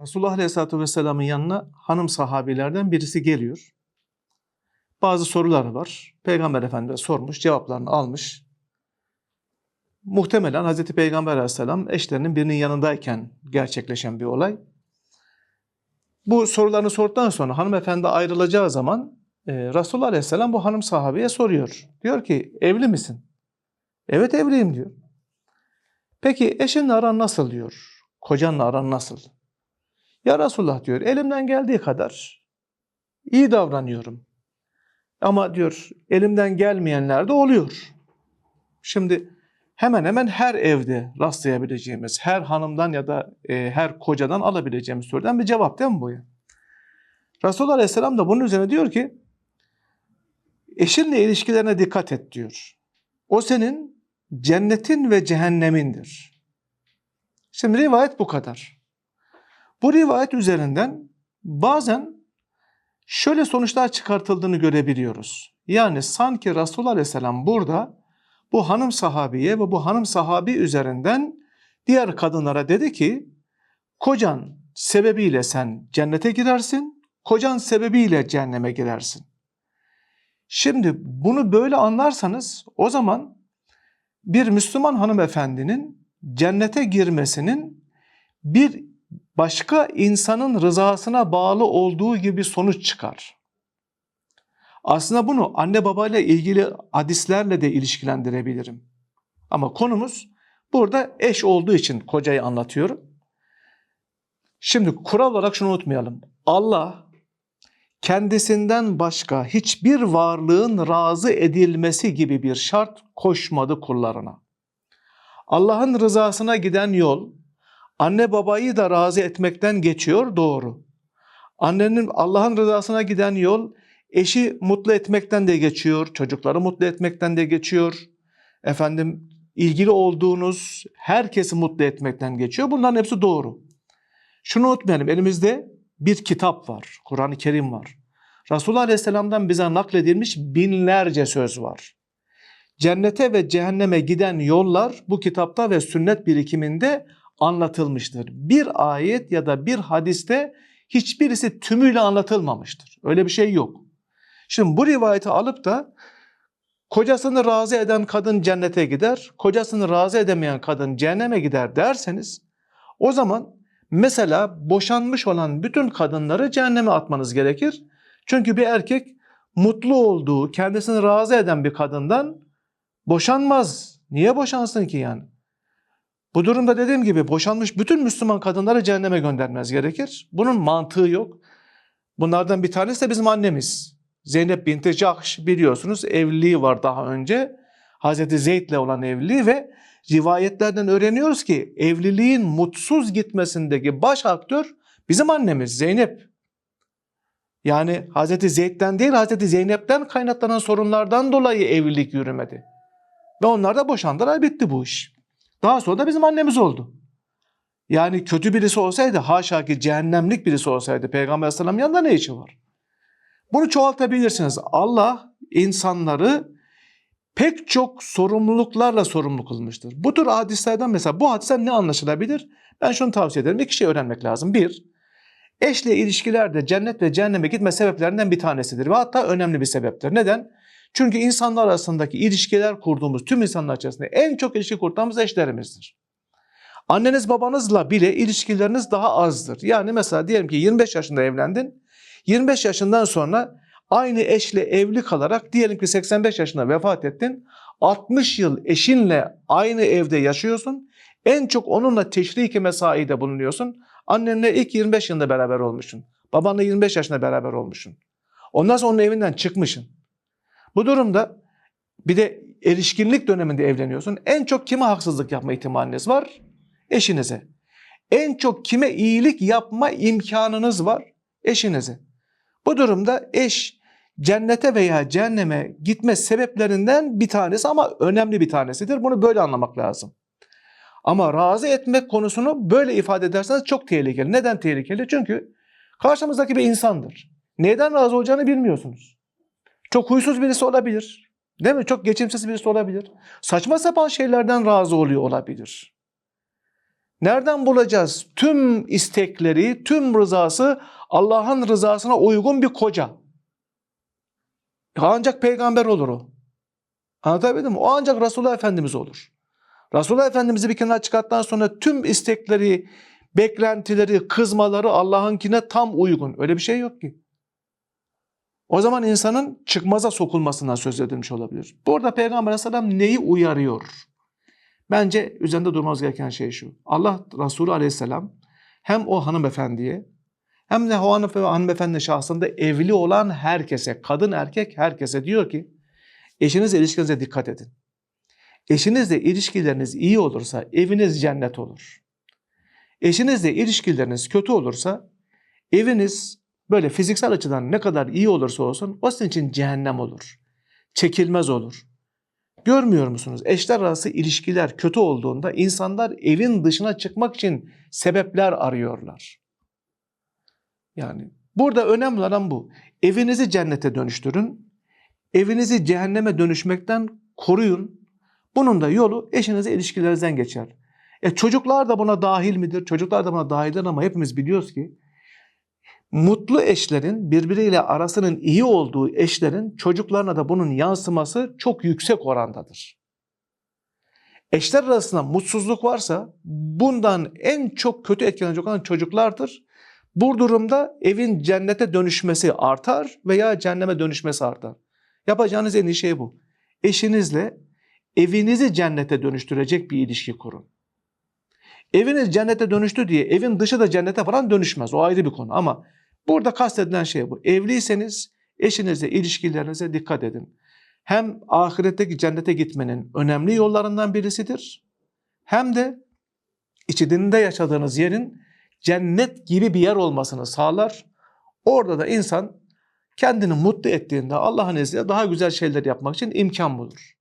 Resulullah Aleyhisselatü Vesselam'ın yanına hanım sahabilerden birisi geliyor. Bazı soruları var. Peygamber Efendimiz sormuş, cevaplarını almış. Muhtemelen Hazreti Peygamber Aleyhisselam eşlerinin birinin yanındayken gerçekleşen bir olay. Bu sorularını sorduktan sonra hanımefendi ayrılacağı zaman e, Resulullah Aleyhisselam bu hanım sahabeye soruyor. Diyor ki evli misin? Evet evliyim diyor. Peki eşinle aran nasıl diyor. Kocanla aran nasıl? Ya Resulullah diyor elimden geldiği kadar iyi davranıyorum. Ama diyor elimden gelmeyenler de oluyor. Şimdi hemen hemen her evde rastlayabileceğimiz, her hanımdan ya da e, her kocadan alabileceğimiz sorudan bir cevap değil mi bu ya? Resulullah Aleyhisselam da bunun üzerine diyor ki eşinle ilişkilerine dikkat et diyor. O senin cennetin ve cehennemindir. Şimdi rivayet bu kadar. Bu rivayet üzerinden bazen şöyle sonuçlar çıkartıldığını görebiliyoruz. Yani sanki Resulullah Aleyhisselam burada bu hanım sahabiye ve bu hanım sahabi üzerinden diğer kadınlara dedi ki kocan sebebiyle sen cennete girersin, kocan sebebiyle cehenneme girersin. Şimdi bunu böyle anlarsanız o zaman bir Müslüman hanımefendinin cennete girmesinin bir başka insanın rızasına bağlı olduğu gibi sonuç çıkar. Aslında bunu anne babayla ilgili hadislerle de ilişkilendirebilirim. Ama konumuz burada eş olduğu için kocayı anlatıyorum. Şimdi kural olarak şunu unutmayalım. Allah kendisinden başka hiçbir varlığın razı edilmesi gibi bir şart koşmadı kullarına. Allah'ın rızasına giden yol anne babayı da razı etmekten geçiyor doğru. Annenin Allah'ın rızasına giden yol eşi mutlu etmekten de geçiyor, çocukları mutlu etmekten de geçiyor. Efendim ilgili olduğunuz herkesi mutlu etmekten geçiyor. Bunların hepsi doğru. Şunu unutmayalım elimizde bir kitap var, Kur'an-ı Kerim var. Resulullah Aleyhisselam'dan bize nakledilmiş binlerce söz var. Cennete ve cehenneme giden yollar bu kitapta ve sünnet birikiminde anlatılmıştır. Bir ayet ya da bir hadiste hiçbirisi tümüyle anlatılmamıştır. Öyle bir şey yok. Şimdi bu rivayeti alıp da kocasını razı eden kadın cennete gider, kocasını razı edemeyen kadın cehenneme gider derseniz o zaman mesela boşanmış olan bütün kadınları cehenneme atmanız gerekir. Çünkü bir erkek mutlu olduğu, kendisini razı eden bir kadından boşanmaz. Niye boşansın ki yani? Bu durumda dediğim gibi boşanmış bütün Müslüman kadınları cehenneme göndermez gerekir. Bunun mantığı yok. Bunlardan bir tanesi de bizim annemiz. Zeynep binti Cahş biliyorsunuz evliliği var daha önce. Hazreti Zeyd'le olan evliliği ve rivayetlerden öğreniyoruz ki evliliğin mutsuz gitmesindeki baş aktör bizim annemiz Zeynep. Yani Hazreti Zeyd'den değil Hazreti Zeynep'ten kaynaklanan sorunlardan dolayı evlilik yürümedi. Ve onlar da boşandılar bitti bu iş. Daha sonra da bizim annemiz oldu. Yani kötü birisi olsaydı haşa ki cehennemlik birisi olsaydı Peygamber Aleyhisselam yanında ne işi var? Bunu çoğaltabilirsiniz. Allah insanları pek çok sorumluluklarla sorumlu kılmıştır. Bu tür hadislerden mesela bu hadisten ne anlaşılabilir? Ben şunu tavsiye ederim. İki şey öğrenmek lazım. Bir, eşle ilişkilerde cennet ve cehenneme gitme sebeplerinden bir tanesidir ve hatta önemli bir sebeptir. Neden? Çünkü insanlar arasındaki ilişkiler kurduğumuz, tüm insanlar içerisinde en çok ilişki kurduğumuz eşlerimizdir. Anneniz babanızla bile ilişkileriniz daha azdır. Yani mesela diyelim ki 25 yaşında evlendin. 25 yaşından sonra aynı eşle evli kalarak diyelim ki 85 yaşında vefat ettin. 60 yıl eşinle aynı evde yaşıyorsun. En çok onunla teşriki mesaide bulunuyorsun. Annenle ilk 25 yılında beraber olmuşsun. Babanla 25 yaşında beraber olmuşsun. Ondan sonra onun evinden çıkmışsın. Bu durumda bir de erişkinlik döneminde evleniyorsun. En çok kime haksızlık yapma ihtimaliniz var? Eşinize. En çok kime iyilik yapma imkanınız var? Eşinize. Bu durumda eş cennete veya cehenneme gitme sebeplerinden bir tanesi ama önemli bir tanesidir. Bunu böyle anlamak lazım. Ama razı etmek konusunu böyle ifade ederseniz çok tehlikeli. Neden tehlikeli? Çünkü karşımızdaki bir insandır. Neden razı olacağını bilmiyorsunuz. Çok huysuz birisi olabilir. Değil mi? Çok geçimsiz birisi olabilir. Saçma sapan şeylerden razı oluyor olabilir. Nereden bulacağız tüm istekleri, tüm rızası Allah'ın rızasına uygun bir koca? Ancak peygamber olur o. Anlatabildim mi? O ancak Resulullah Efendimiz olur. Resulullah Efendimiz'i bir kenara çıkarttıktan sonra tüm istekleri, beklentileri, kızmaları Allah'ınkine tam uygun. Öyle bir şey yok ki. O zaman insanın çıkmaza sokulmasından söz edilmiş olabilir. Burada Peygamber Aleyhisselam neyi uyarıyor? Bence üzerinde durmamız gereken şey şu. Allah Resulü Aleyhisselam hem o hanımefendiye hem de o hanım- hanımefendi şahsında evli olan herkese, kadın erkek herkese diyor ki eşinizle ilişkinize dikkat edin. Eşinizle ilişkileriniz iyi olursa eviniz cennet olur. Eşinizle ilişkileriniz kötü olursa eviniz böyle fiziksel açıdan ne kadar iyi olursa olsun o sizin için cehennem olur. Çekilmez olur. Görmüyor musunuz? Eşler arası ilişkiler kötü olduğunda insanlar evin dışına çıkmak için sebepler arıyorlar. Yani burada önemli olan bu. Evinizi cennete dönüştürün. Evinizi cehenneme dönüşmekten koruyun. Bunun da yolu eşinize ilişkilerinizden geçer. E çocuklar da buna dahil midir? Çocuklar da buna dahildir ama hepimiz biliyoruz ki mutlu eşlerin birbiriyle arasının iyi olduğu eşlerin çocuklarına da bunun yansıması çok yüksek orandadır. Eşler arasında mutsuzluk varsa bundan en çok kötü etkilenecek olan çocuklardır. Bu durumda evin cennete dönüşmesi artar veya cehenneme dönüşmesi artar. Yapacağınız en iyi şey bu. Eşinizle evinizi cennete dönüştürecek bir ilişki kurun. Eviniz cennete dönüştü diye evin dışı da cennete falan dönüşmez. O ayrı bir konu ama burada kastedilen şey bu. Evliyseniz eşinizle ilişkilerinize dikkat edin. Hem ahiretteki cennete gitmenin önemli yollarından birisidir. Hem de içinde yaşadığınız yerin cennet gibi bir yer olmasını sağlar. Orada da insan kendini mutlu ettiğinde Allah'ın izniyle daha güzel şeyler yapmak için imkan bulur.